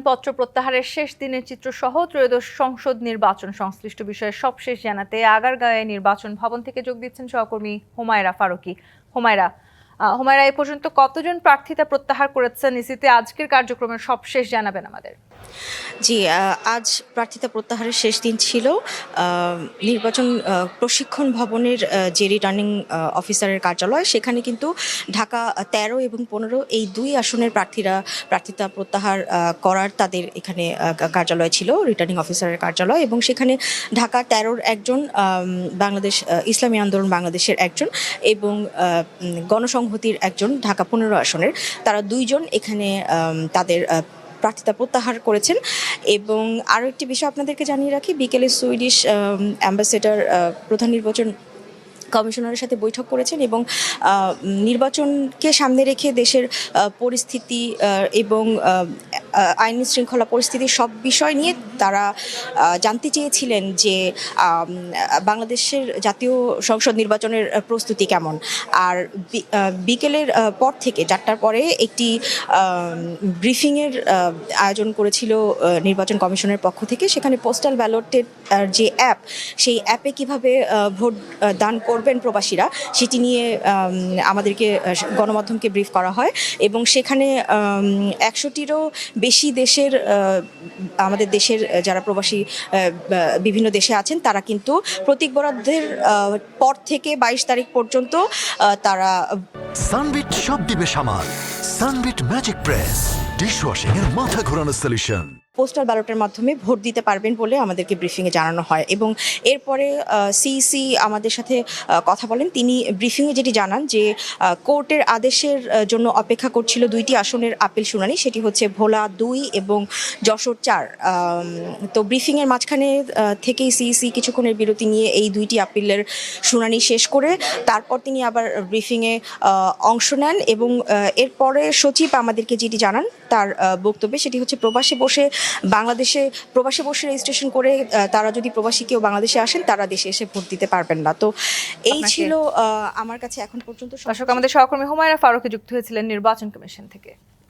মনোনয়নপত্র প্রত্যাহারের শেষ দিনের চিত্র সহ ত্রয়োদশ সংসদ নির্বাচন সংশ্লিষ্ট বিষয়ে সবশেষ জানাতে আগারগাঁয়ে নির্বাচন ভবন থেকে যোগ দিচ্ছেন সহকর্মী হুমায়রা ফারুকি। হুমায়রা হুমায়রা এ পর্যন্ত কতজন প্রার্থিতা প্রত্যাহার করেছেন? ইসিতে আজকের কার্যক্রমের সবশেষ জানাবেন আমাদের। জি আজ প্রার্থিতা প্রত্যাহারের শেষ দিন ছিল। নির্বাচন প্রশিক্ষণ ভবনের যে রিটার্নিং অফিসারের কার্যালয় সেখানে কিন্তু ঢাকা তেরো এবং পনেরো এই দুই আসনের প্রার্থীরা প্রার্থিতা প্রত্যাহার করার তাদের এখানে কার্যালয় ছিল রিটার্নিং অফিসারের কার্যালয়। এবং সেখানে ঢাকা তেরোর একজন বাংলাদেশ ইসলামী আন্দোলন বাংলাদেশের একজন এবং আহ, উম, গণসংহতির একজন ঢাকা পনেরো আসনের তারা দুইজন এখানে তাদের প্রার্থিতা প্রত্যাহার করেছেন। এবং আরও একটি বিষয় আপনাদেরকে জানিয়ে রাখি বিকেলে সুইডিশ অ্যাম্বাসেডার প্রধান নির্বাচন কমিশনারের সাথে বৈঠক করেছেন এবং নির্বাচনকে সামনে রেখে দেশের পরিস্থিতি এবং আইন শৃঙ্খলা পরিস্থিতি সব বিষয় নিয়ে তারা জানতে চেয়েছিলেন যে বাংলাদেশের জাতীয় সংসদ নির্বাচনের প্রস্তুতি কেমন। আর বিকেলের পর থেকে চারটার পরে একটি ব্রিফিংয়ের আয়োজন করেছিল নির্বাচন কমিশনের পক্ষ থেকে। সেখানে পোস্টাল ব্যালটের যে অ্যাপ, সেই অ্যাপে কীভাবে ভোট দান করবেন প্রবাসীরা, সেটি নিয়ে আমাদেরকে গণমাধ্যমকে ব্রিফ করা হয়। এবং সেখানে একশোটিরও বেশি দেশের আমাদের দেশের যারা প্রবাসী বিভিন্ন দেশে আছেন, তারা কিন্তু প্রতীক বরাদ্দের পর থেকে বাইশ তারিখ পর্যন্ত তারা সানবিট সব দিবে সামাল। সানবিট ম্যাজিক প্রেস ডিশওয়াশিং এর মাথা ঘোরানো সলিউশন পোস্টাল ব্যালটের মাধ্যমে ভোট দিতে পারবেন বলে আমাদেরকে ব্রিফিংয়ে জানানো হয় এবং এরপরে সিইসি আমাদের সাথে কথা বলেন। তিনি ব্রিফিংয়ে যেটি জানান যে কোর্টের আদেশের জন্য অপেক্ষা করছিল দুইটি আসনের আপিল শুনানি, সেটি হচ্ছে ভোলা দুই এবং যশোর চার। তো ব্রিফিংয়ের মাঝখানে থেকেই সিইসি কিছুক্ষণের বিরতি নিয়ে এই দুইটি আপিলের শুনানি শেষ করে তারপর তিনি আবার ব্রিফিংয়ে অংশ নেন এবং এরপরে সচিব আমাদেরকে যেটি জানান তার বক্তব্যে সেটি হচ্ছে, প্রবাসে বসে বাংলাদেশে প্রবাসী বসে রেজিস্ট্রেশন করে তারা যদি প্রবাসী কেউ বাংলাদেশে আসেন তারা দেশে এসে ভোট দিতে পারবেন না। তো এই ছিল আহ, আমার কাছে এখন পর্যন্ত দর্শক আমাদের সহকর্মী হুমায়রা ফারুকে যুক্ত হয়েছিলেন নির্বাচন কমিশন থেকে।